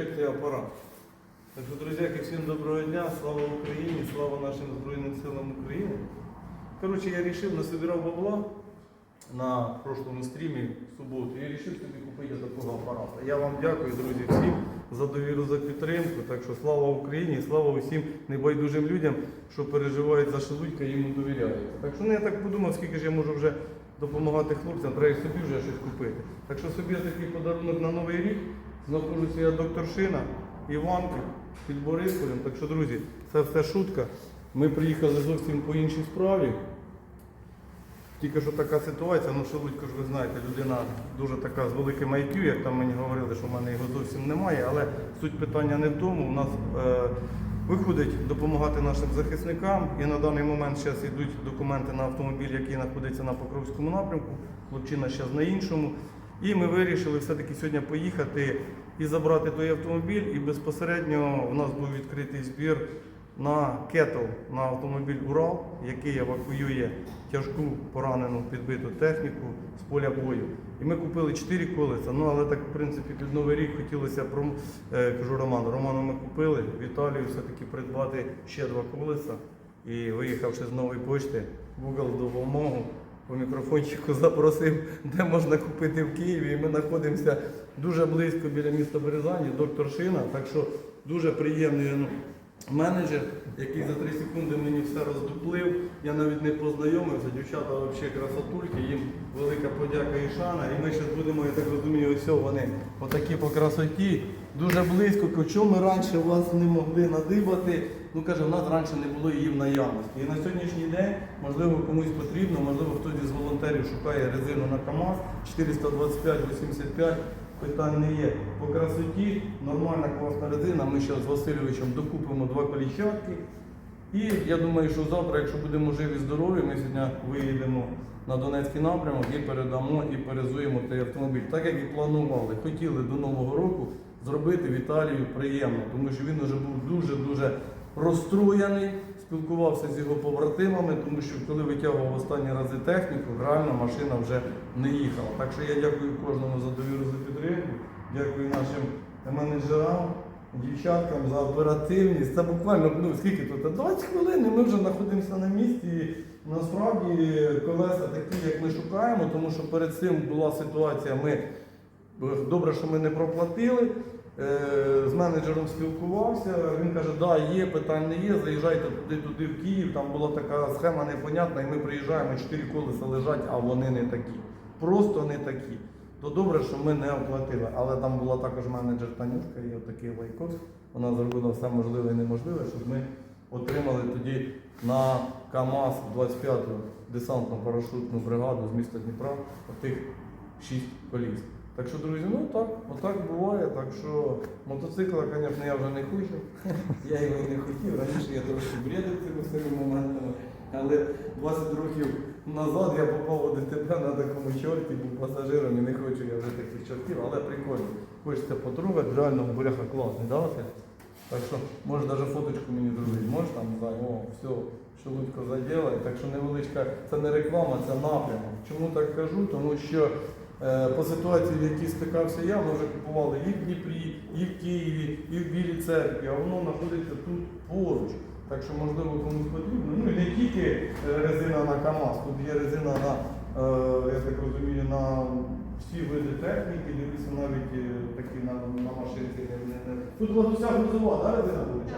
ежекція апарат. Так що, друзі, всім доброго дня, слава Україні, слава нашим Збройним силам України. Коротше, я вирішив, насобирав бабла на прошлому стрімі в суботу і вирішив собі купити такого апарата. Я вам дякую, друзі, всім за довіру, за підтримку. Так що слава Україні, слава усім небайдужим людям, що переживають за шелудька і йому довіряють. Так що ну, я так подумав, скільки ж я можу вже допомагати хлопцям, треба і собі вже щось купити. Так що собі такий подарунок на новий рік. Знаходжуся я доктор Шина, Іванки під Борисполем. Так що, друзі, це все шутка. Ми приїхали зовсім по іншій справі. Тільки що така ситуація, ну Шелудько ж ви знаєте, людина дуже така з великим IQ, як там мені говорили, що в мене його зовсім немає, але суть питання не в тому. У нас е, виходить допомагати нашим захисникам і на даний момент зараз йдуть документи на автомобіль, який знаходиться на Покровському напрямку, хлопчина зараз на іншому. І ми вирішили все-таки сьогодні поїхати і забрати той автомобіль. І безпосередньо в нас був відкритий збір на кетл на автомобіль Урал, який евакуює тяжку поранену підбиту техніку з поля бою. І ми купили 4 колеса. Ну але так, в принципі, під новий рік хотілося пром... е, кажу Роману. Роману ми купили. Віталію все-таки придбати ще два колеса. І виїхавши з нової почти, Google допомогу по мікрофончику запросив, де можна купити в Києві. І ми знаходимося дуже близько біля міста Березані, доктор Шина. Так що дуже приємний ну, менеджер, який за 3 секунди мені все роздуплив. Я навіть не познайомився. Дівчата взагалі красотульки, їм велика подяка і шана. І ми зараз будемо, я так розумію, ось вони отакі по красоті. Дуже близько, чому ми раніше вас не могли надибати. Ну каже, в нас раніше не було її в наявності. І на сьогоднішній день, можливо, комусь потрібно, можливо, хтось із волонтерів шукає резину на КАМАЗ 425-85. Питань не є. По красоті нормальна класна резина. Ми ще з Васильовичем докупимо два коліщатки. І я думаю, що завтра, якщо будемо живі здорові, ми сьогодні виїдемо на Донецький напрямок і передамо і перезуємо той автомобіль. Так як і планували, хотіли до Нового року зробити Віталію приємно, тому що він вже був дуже-дуже розстроєний, спілкувався з його побратимами, тому що коли витягував останні рази техніку, реально машина вже не їхала. Так що я дякую кожному за довіру за підтримку, дякую. Дівчаткам за оперативність. Це буквально ну, скільки тут? 20 хвилин і ми вже знаходимося на місці. І насправді колеса такі, як ми шукаємо, тому що перед цим була ситуація. Ми добре, що ми не проплатили. Е, З менеджером спілкувався. Він каже, да, є, питань не є. Заїжджайте туди, туди в Київ. Там була така схема непонятна, і ми приїжджаємо, чотири колеса лежать, а вони не такі. Просто не такі. То добре, що ми не оплатили. Але там була також менеджер Танюшка і отакий лайкос. Вона зробила все можливе і неможливе, щоб ми отримали тоді на КАМАЗ 25-ту десантну парашутну бригаду з міста Дніпра отих 6 коліс. Так що, друзі, ну так, отак буває. Так що мотоцикла, звісно, я вже не хочу. Я його не хотів. Раніше я трошки бредив цими моментами. Але 20 років назад я попав у ДТП на такому чорті, був пасажиром і не хочу я вже таких чортів, але прикольно. Хочеться потрогати, реально буряха класний, да, Василь? Так що може навіть фоточку мені зробити. Можеш там знаю, о, все, шелудько заділа. Так що невеличка, це не реклама, це напрямок. Чому так кажу? Тому що е, по ситуації, в якій стикався я, ми вже купували і в Дніпрі, і в Києві, і в Білій церкві, а воно знаходиться тут поруч. Так що, можливо, комусь потрібно. Ну і не тільки е, резина на КАМАЗ, тут є резина на, е, я так розумію, на всі види техніки, дивлюся навіть е, такі на, на машинці. Тут у вас уся грузова, да, резина виходить?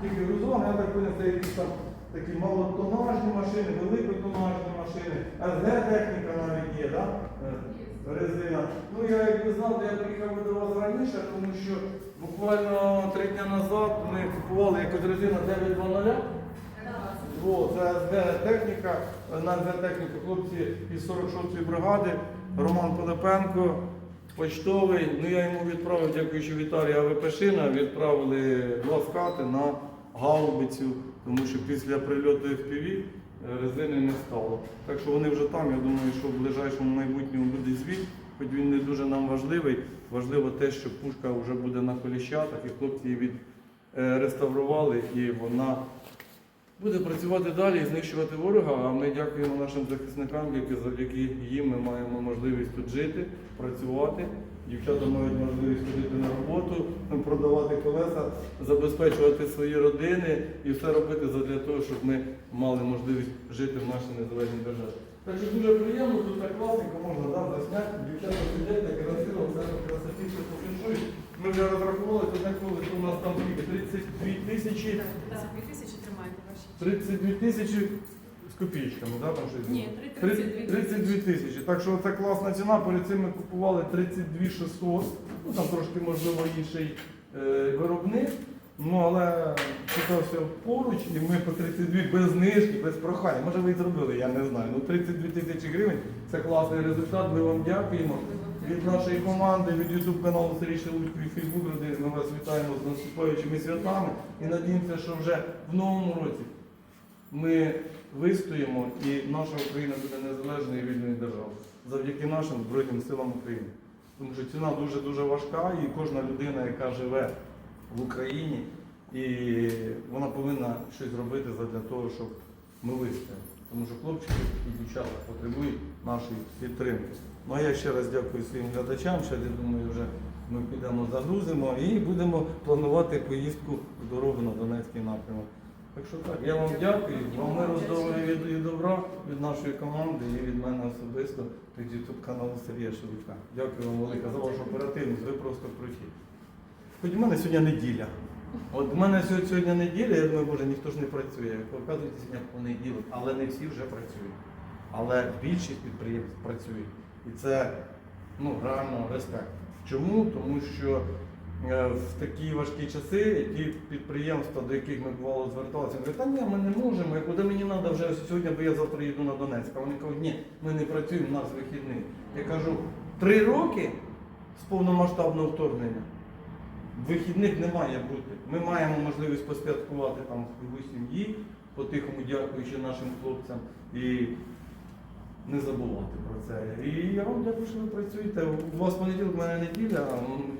Тільки грузова, я так поняв, це якісь там такі малотонажні машини, великотонажні машини, СГ-техніка навіть є, да? Резина. Ну я якби знав, то я приїхав до вас раніше, тому що буквально три дні назад ми купували якусь резину 920. О, це СГ техніка, на СГ техніку хлопці із 46-ї бригади, Роман Пилипенко, почтовий. Ну я йому відправив, дякуючи Віталію Авепешина, відправили два скати на гаубицю, тому що після прильоту FPV резини не стало. Так що вони вже там, я думаю, що в ближайшому майбутньому буде звіт, хоч він не дуже нам важливий. Важливо те, що пушка вже буде на коліщатах, і хлопці її від е, і вона буде працювати далі і знищувати ворога. А ми дякуємо нашим захисникам, які їм ми маємо можливість тут жити, працювати. Дівчата мають можливість ходити на роботу, продавати колеса, забезпечувати свої родини і все робити задля того, щоб ми мали можливість жити в нашій незалежній державі. Так що дуже приємно, тут так класненько можна да, засняти, дівчата сидять, так красиво, все все пофіншують. Ми вже розрахували, то так коли у нас там скільки? 32 тисячі, Так, 2 тисячі тримайте ваші. 32 тисячі з копійками, да, там щось? Ні, було? 32 32 тисячі. Так що це класна ціна. Перед цим ми купували 32 600. Ну там трошки можливо інший е, виробник. Ну але питався поруч, і ми по 32 без знижки, без прохання. Може ви і зробили, я не знаю. Ну 32 тисячі гривень це класний результат. Ми вам дякуємо. Від нашої команди, від YouTube каналу Сергій Луцьку і Facebook родини ми вас вітаємо з наступаючими святами і надіємося, що вже в новому році ми вистоїмо і наша Україна буде незалежною і вільною державою завдяки нашим Збройним силам України. Тому що ціна дуже-дуже важка і кожна людина, яка живе в Україні, і вона повинна щось робити для того, щоб ми вистояли. Тому що хлопчики і дівчата потребують нашої підтримки. Ну а я ще раз дякую своїм глядачам. Ще я думаю, вже ми підемо загрузимо і будемо планувати поїздку в дорогу на Донецький напрямок. Так що так, я вам дякую, вам миру здоров'я і добра від нашої команди і від мене особисто від YouTube каналу Сергія Шелука. Дякую вам велике за вашу оперативність, ви просто круті. Хоч в мене сьогодні неділя. От в мене сьогодні неділя, я думаю, боже, ніхто ж не працює. Показується сьогодні понеділок, але не всі вже працюють. Але більшість підприємств працюють. І це ну, реально респект. Чому? Тому що е, в такі важкі часи ті підприємства, до яких ми бувало зверталися, кажуть, та ні, ми не можемо, я куди мені треба вже сьогодні, бо я завтра їду на Донецьк. А вони кажуть, ні, ми не працюємо, у нас вихідний. Я кажу, три роки з повномасштабного вторгнення. Вихідних не має бути. Ми маємо можливість поспяткувати там кругу сім'ї, по-тихому дякуючи нашим хлопцям і не забувати про це. І я вам дякую, що ви працюєте. У вас понеділок, у мене неділя.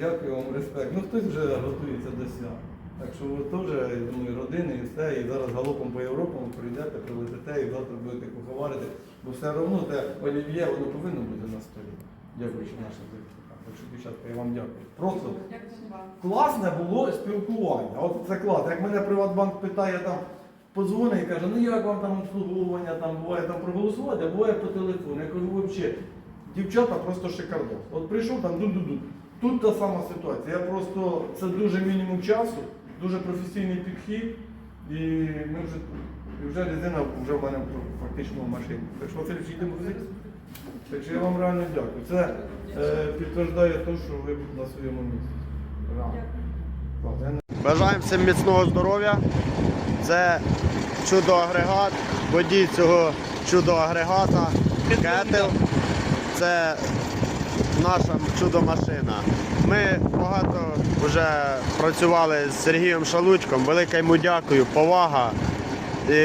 Дякую вам, респект. Ну хтось вже готується до свят. Так що ви теж, я думаю, родини і все, і зараз галопом по Європам прийдете, прилетите і завтра будете куховарити. Бо все одно те олів'є, воно повинно бути на столі. Дякуючи нашим захисникам. Так що, дівчатка, я вам дякую. Просто класне було спілкування. От це клас. Як мене Приватбанк питає там, подзвонить і каже, ну як вам там обслуговування, там буває там проголосувати, а буває по телефону. Я кажу, взагалі, дівчата просто шикардос. От прийшов там ду-ду-ду. Тут та сама ситуація. Я просто це дуже мінімум часу, дуже професійний підхід, і ми вже і вже резина вже в мене фактично в машині. Так що Василь, їдемо в. Так що я вам реально дякую. Це е, підтверждає те, що ви на своєму місці. Реально. Бажаємо всім міцного здоров'я. Це чудо-агрегат, водій цього чудо-агрегата, кетел. Це наша чудо-машина. Ми багато вже працювали з Сергієм Шалучком. Велике йому дякую, повага.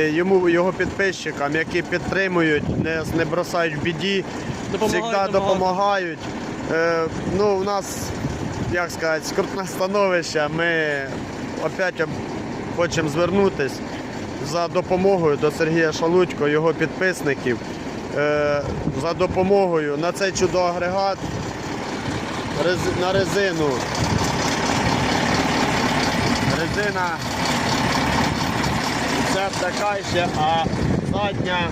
Йому, його підписчикам, які підтримують, не, не бросають в біді, завжди допомагають. Е, ну, у нас, як сказати, скрутне становище. Ми опять хочемо звернутися за допомогою до Сергія Шалучко, його підписників, е, за допомогою на цей чудо-агрегат на резину. Резина вся така ще, а задня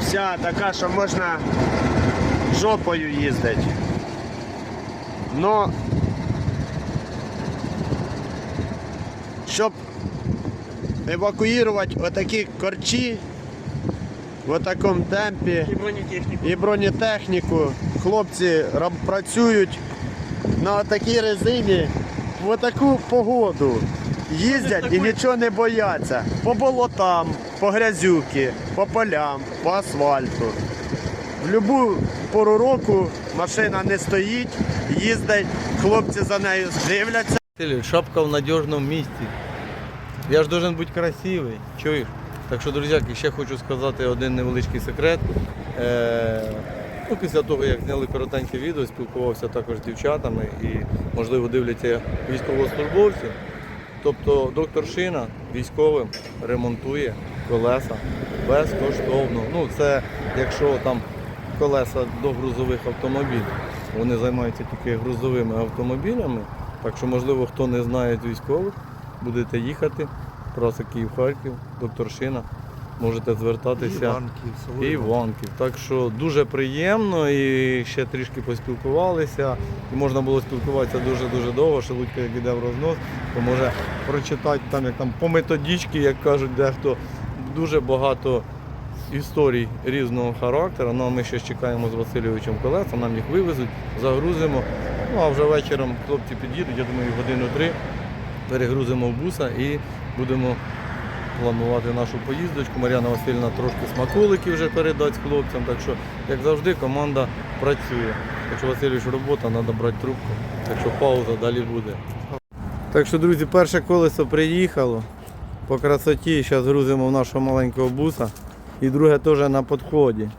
вся така, що можна жопою їздити. Но щоб евакуювати отакі корчі в такому темпі І бронетехніку. і бронетехніку, хлопці раб- працюють на такій резині в таку погоду. Їздять і нічого не бояться. По болотам, по грязюки, по полям, по асфальту. В будь-яку пору року машина не стоїть, їздить, хлопці за нею дивляться. Шапка в надіжному місці. Я ж должен бути красивий, чуєш? Так що, друзяки, ще хочу сказати один невеличкий секрет. Е, ну, після того, як зняли коротеньке відео, спілкувався також з дівчатами і, можливо, дивляться військовослужбовці. Тобто доктор Шина військовим ремонтує колеса безкоштовно. Ну, це якщо там колеса до грузових автомобілів. Вони займаються тільки грузовими автомобілями. Так що, можливо, хто не знає військових, будете їхати. Траса Київ-Харків, доктор Шина. Можете звертатися. Іванків, село І Іванків. Так що дуже приємно і ще трішки поспілкувалися. І можна було спілкуватися дуже-дуже довго. Шелудько як іде в рознос, то може прочитати там, як там по методичці, як кажуть дехто, дуже багато історій різного характеру. Ну а ми ще чекаємо з Васильовичем колеса, нам їх вивезуть, загрузимо. Ну а вже вечором хлопці під'їдуть, я думаю, годину три перегрузимо в буса і будемо планувати нашу поїздочку. Мар'яна Васильівна трошки смаколиків вже передасть хлопцям. Так що, як завжди, команда працює. Якщо Васильович робота, треба брати трубку. Так що пауза далі буде. Так що, друзі, перше колесо приїхало. По красоті, зараз грузимо в нашого маленького буса. І друге теж на підході.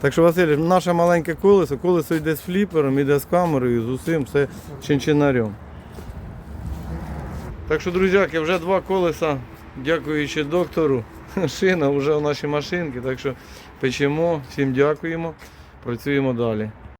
Так що, Василь, наше маленьке колесо, колесо йде з фліпером, йде з камерою, з усім, все чинчинарем. Так що, друзяки, вже два колеса, дякуючи доктору, шина вже в нашій машинці. Так що печемо, всім дякуємо, працюємо далі.